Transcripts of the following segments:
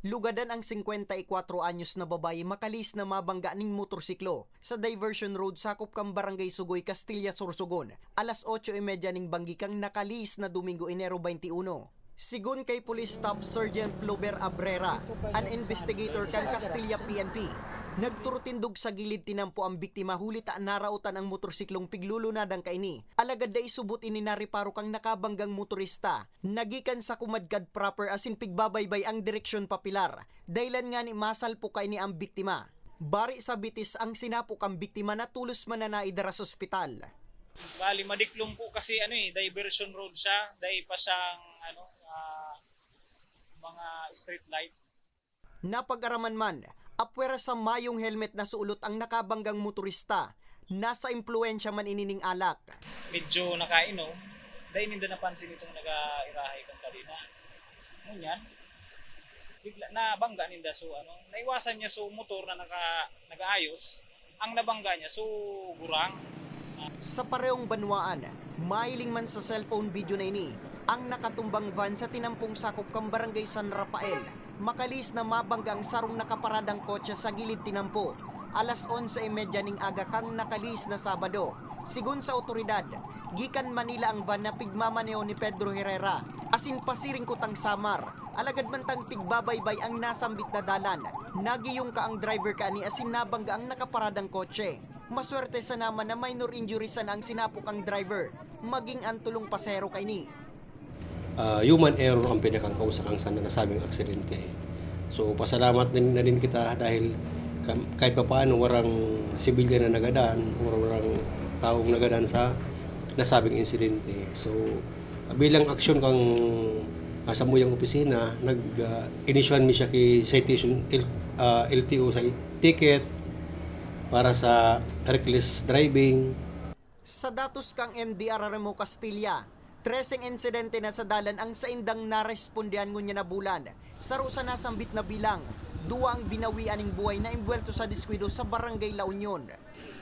Lugadan ang 54 anyos na babae makalis na mabangga ning motorsiklo sa diversion road sakop kang Barangay Sugoy, Castilla, Sorsogon. Alas 8.30 ning banggi kang nakalis na Domingo, Enero 21. Sigun kay Police Staff Sergeant Plover Abrera, an investigator kang Castilla PNP, Nagturutindog sa gilid tinampo ang biktima hulit ta narautan ang motorsiklong piglulunadang kaini. Alagad da isubot ini nariparo kang nakabanggang motorista. Nagikan sa kumadkad proper asin pigbabaybay ang direksyon papilar. Dailan nga ni masal po kay ni ang biktima. Bari sa bitis ang sinapok ang biktima na tulos man na naidara sa ospital. Bali, madiklong po kasi ano eh, diversion road siya. Dahil pa siyang ano, ah, mga street light. Napag-araman man, apwera sa mayong helmet na suulot ang nakabanggang motorista. Nasa impluensya man inining alak. Medyo nakainom. Dahil hindi napansin itong nag-irahay kang kanina. Ngunyan, bigla na bangga ninda so ano naiwasan niya so motor na naka nagaayos ang nabangga niya so gurang Sa parehong banwaan, mailing man sa cellphone video na ini, ang nakatumbang van sa tinampong sakop kang barangay San Rafael, makalis na mabangga ang sarong nakaparadang kotse sa gilid tinampo. Alas 11.30 ning aga kang nakalis na Sabado. Sigun sa otoridad, gikan Manila ang van na pigmamaneo ni Pedro Herrera, asin pasiring kutang samar. Alagad man tang pigbabaybay ang nasambit na dalan. Nagiyong ka ang driver ka ni asin nabangga ang nakaparadang kotse. Maswerte sa naman na minor injuries na ang sinapok ang driver, maging ang tulong pasero kay ni. Uh, human error ang pinakangkausakan sa nasabing aksidente. So pasalamat din na din kita dahil ka- kahit pa paano warang sibilyan na nagadaan, warang, warang taong nagadaan sa nasabing insidente. So bilang aksyon kang nasa muyang opisina, nag-initian mi siya kay citation L- uh, LTO sa ticket para sa reckless driving, Sa datos kang MDR Remo Castilla, treseng insidente na sa dalan ang sa indang narespondihan ngunya na bulan. Saro sa nasambit na bilang, duwa ang binawian ng buhay na imbwelto sa diskwido sa Barangay La Union.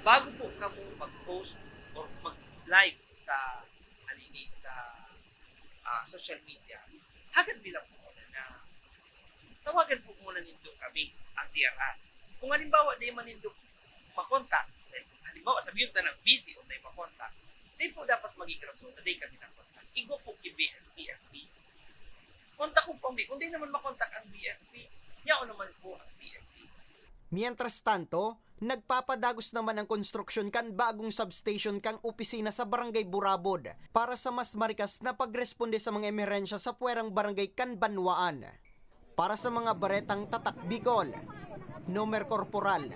bago po ka mo mag-post or mag-live sa alini sa ah, social media, hagad bilang po muna na tawagan po muna nindo kami ang DRR. Kung halimbawa di man nindo makontak, eh, halimbawa sabihin na ng busy o tayo makontak, di po dapat maging rason na di kami nakontak. Igo po kay BFP. Kontak ko pang B. Kung di naman makontak ang BFP, yao naman po ang BFP. Mientras tanto, nagpapadagos naman ang konstruksyon kan bagong substation kang opisina sa Barangay Burabod para sa mas marikas na pagresponde sa mga emerensya sa puwerang barangay Kanbanwaan. Para sa mga baretang tatak Bicol, Nomer Corporal,